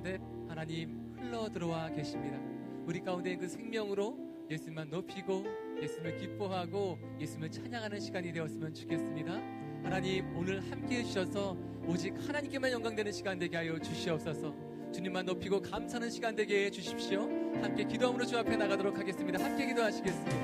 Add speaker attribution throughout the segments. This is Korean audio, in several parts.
Speaker 1: 가운데 하나님 흘러 들어와 계십니다. 우리 가운데 그 생명으로 예수님만 높이고 예수님을 기뻐하고 예수님을 찬양하는 시간이 되었으면 좋겠습니다. 하나님 오늘 함께 해주셔서 오직 하나님께만 영광되는 시간 되게 하여 주시옵소서. 주님만 높이고 감사하는 시간 되게 해 주십시오. 함께 기도함으로 주 앞에 나가도록 하겠습니다. 함께 기도하시겠습니다.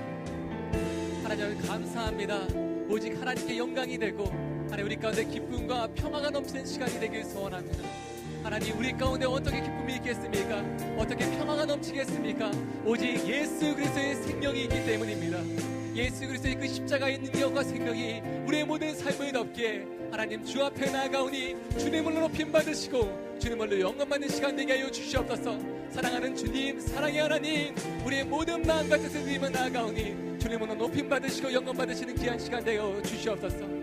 Speaker 1: 하나님 감사합니다. 오직 하나님께 영광이 되고 하나님 우리 가운데 기쁨과 평화가 넘치는 시간이 되길 소원합니다. 하나님 우리 가운데 어떻게 기쁨이 있겠습니까? 어떻게 평화가 넘치겠습니까? 오직 예수 그리스도의 생명이 있기 때문입니다. 예수 그리스도의 그 십자가의 능력과 생명이 우리의 모든 삶을 덮게 하나님 주 앞에 나아가오니 주님을 높임 받으시고 주님을 영광 받는 시간 되게 하여 주시옵소서 사랑하는 주님 사랑의 하나님 우리의 모든 마음과 뜻을 드리며 나아가오니 주님으로 높임 받으시고 영광 받으시는 귀한 시간 되어 주시옵소서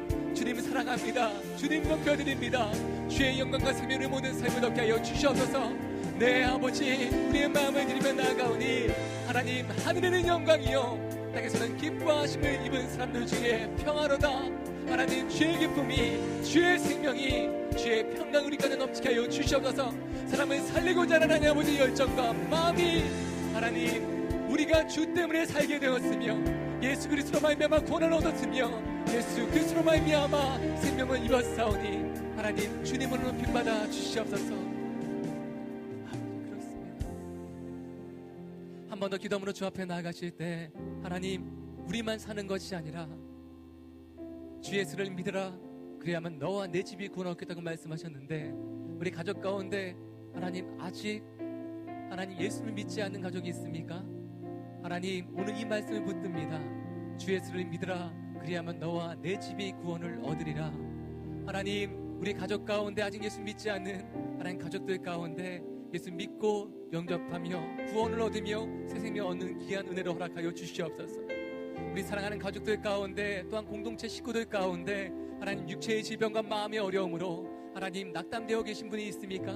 Speaker 1: 주님 사랑합니다. 주님 높여드립니다. 주의 영광과 생명을 모든 삶을 얻게 하여 주시옵소서. 네 아버지 우리의 마음을 드리며 나아가오니 하나님 하늘에는 영광이요. 땅에서는 기뻐하심을 입은 사람들 중에 평화로다. 하나님 주의 기쁨이 주의 생명이 주의 평강 우리까지 넘치게 하여 주시옵소서. 사람을 살리고자 하는 하나님 아버지 열정과 마음이 하나님 우리가 주 때문에 살게 되었으며 예수 그리스도로 말미암아 구원을 얻었으며 예수 그리스도로 말미암아 생명을 입었사오니 하나님 주님으로 높임 받아 주시옵소서 그렇습니다 한 번 더 기도함으로 주 앞에 나아가실 때 하나님 우리만 사는 것이 아니라 주 예수를 믿으라 그래야만 너와 내 집이 구원 얻겠다고 말씀하셨는데 우리 가족 가운데 하나님 아직 하나님 예수를 믿지 않는 가족이 있습니까? 하나님 오늘 이 말씀을 붙듭니다. 주 예수를 믿으라 그래야만 너와 내 집이 구원을 얻으리라. 하나님 우리 가족 가운데 아직 예수 믿지 않는 하나님 가족들 가운데 예수 믿고 영접하며 구원을 얻으며 새 생명 얻는 귀한 은혜를 허락하여 주시옵소서. 우리 사랑하는 가족들 가운데 또한 공동체 식구들 가운데 하나님 육체의 질병과 마음의 어려움으로 하나님 낙담되어 계신 분이 있습니까?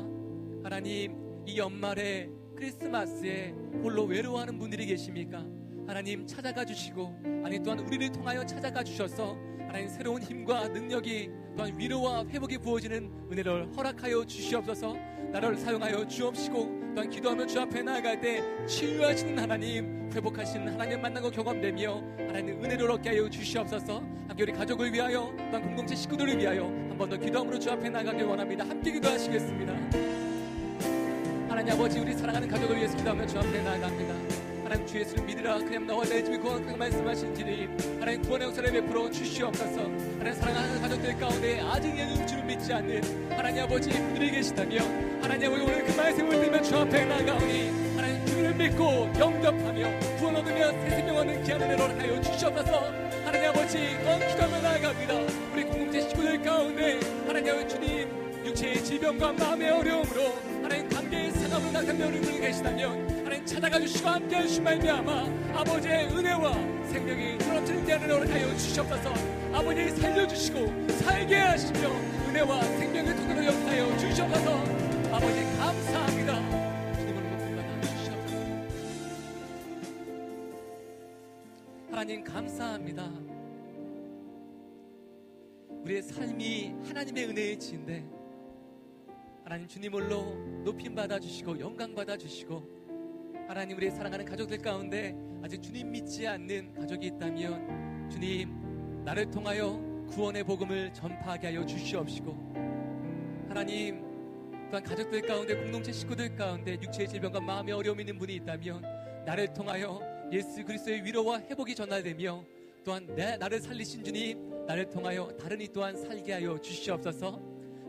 Speaker 1: 하나님 이 연말에 크리스마스에 홀로 외로워하는 분들이 계십니까? 하나님 찾아가 주시고 아니 또한 우리를 통하여 찾아가 주셔서 하나님 새로운 힘과 능력이 또한 위로와 회복이 부어지는 은혜를 허락하여 주시옵소서. 나를 사용하여 주옵시고 또한 기도하며 주 앞에 나아갈 때 치유하시는 하나님 회복하시는 하나님 만나고 경험되며 하나님 은혜를 얻게 하여 주시옵소서. 함께 우리 가족을 위하여 또한 공동체 식구들을 위하여 한 번 더 기도함으로 주 앞에 나가길 원합니다. 함께 기도하시겠습니다. 하나님 아버지 우리 사랑하는 가족을 위해서 기도하며 주 앞에 나아갑니다 하나님 주 예수를 믿으라. 그냥 너와 내 집이 구원하고 말씀하신 주님 하나님 구원의 역사를 베풀어 주시옵소서. 하나님 사랑하는 가족들 가운데 아직 예수 주를 믿지 않는 하나님 아버지 분들이 계시다면 하나님 아버지 오늘 그 말씀을 들으며 주 앞에 나아가오니 하나님 주를 믿고 영접하며 구원 얻으며 새 생명 얻는 귀한 은혜를 하여 주시옵소서. 하나님 아버지 어 기도하며 나아갑니다. 우리 공동체 식구들 가운데 하나님 아버지 주님 육체의 질병과 마음의 어려움으로 하나님 관계의 상함으로 낙담되는 분이 계시다면 찾아가 주시고 함께 하시면 말미암아 아버지의 은혜와 생명이 넘치는 대안을 허락하여 주시옵소서. 아버지 살려주시고 살게 하시며 은혜와 생명의 통로로 역사하여 주시옵소서. 아버지 감사합니다. 하나님 감사합니다. 우리의 삶이 하나님의 은혜의 지인데 하나님 주님을로 높임 받아 주시고 영광 받아 주시고 하나님 우리의 사랑하는 가족들 가운데 아직 주님 믿지 않는 가족이 있다면 주님 나를 통하여 구원의 복음을 전파하게 하여 주시옵시고 하나님 또한 가족들 가운데 공동체 식구들 가운데 육체의 질병과 마음의 어려움이 있는 분이 있다면 나를 통하여 예수 그리스도의 위로와 회복이 전달되며 또한 내 나를 살리신 주님 나를 통하여 다른 이 또한 살게 하여 주시옵소서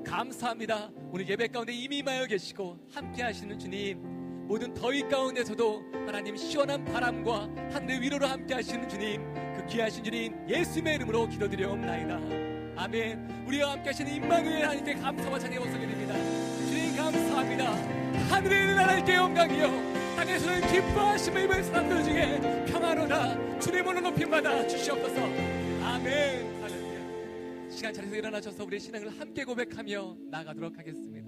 Speaker 1: 감사합니다. 오늘 예배 가운데 이미 임하여 계시고 함께 하시는 주님 모든 더위 가운데서도 하나님 시원한 바람과 하늘 위로로 함께 하시는 주님 그 귀하신 주님 예수님의 이름으로 기도드려옵나이다. 아멘. 우리와 함께 하시는 임마누엘 하나님께 감사와 찬양 원성드립니다. 주님 감사합니다. 하늘에 있는 하나님께 영광이요 땅에서는 기뻐하심을 입은 사람들 중에 평화로다 주님으로 높임받아 주시옵소서. 아멘. 시간 차려서 일어나셔서 우리의 신앙을 함께 고백하며 나가도록 하겠습니다.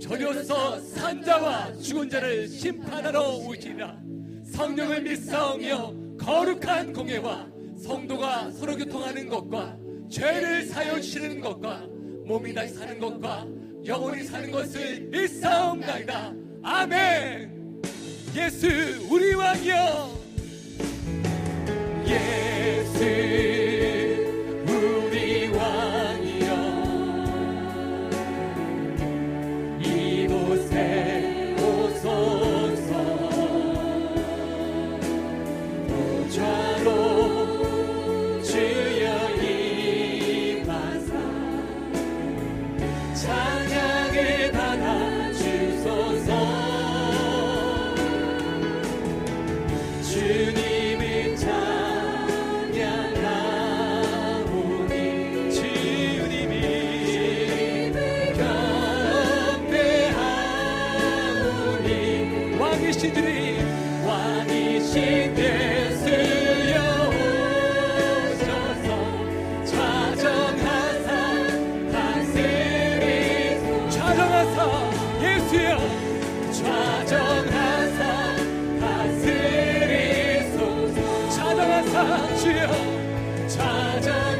Speaker 1: 저려서 산자와 죽은 자를 심판하러 오시라. 성령을 믿사오며 거룩한 공예와 성도가 서로 교통하는 것과 죄를 사여시는 것과 몸이 다시 사는 것과 영원히 사는 것을 믿사옵나이다. 아멘. 예수 우리 왕이여. 예수 주여 좌정하사 다스리소. 좌정하사 주여, 좌정.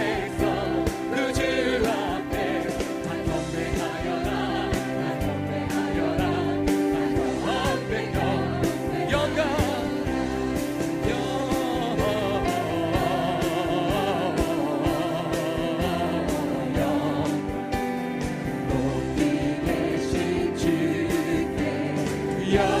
Speaker 1: Hallelujah.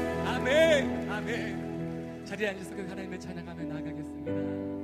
Speaker 1: 아멘. 아멘. 자리에 앉아서 그 하나님을 찬양하며 나아가겠습니다.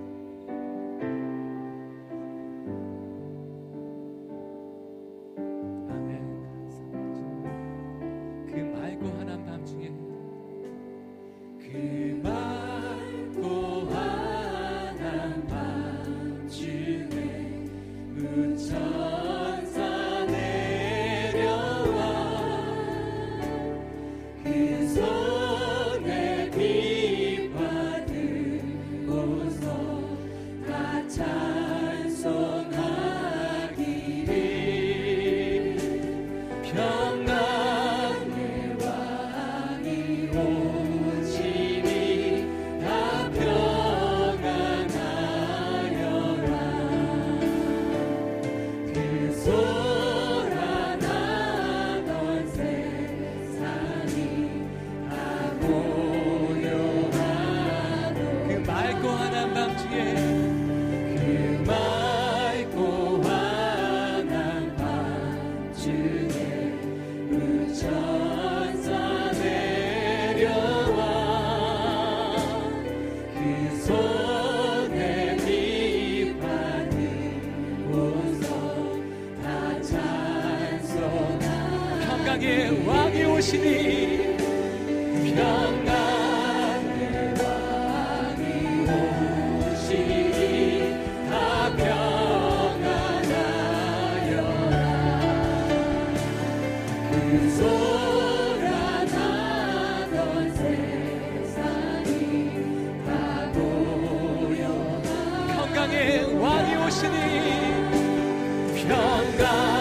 Speaker 1: 평강의 왕이 오시니 평강의 왕이 오시니 다 평안하여라. 그 왕이 오시니 평강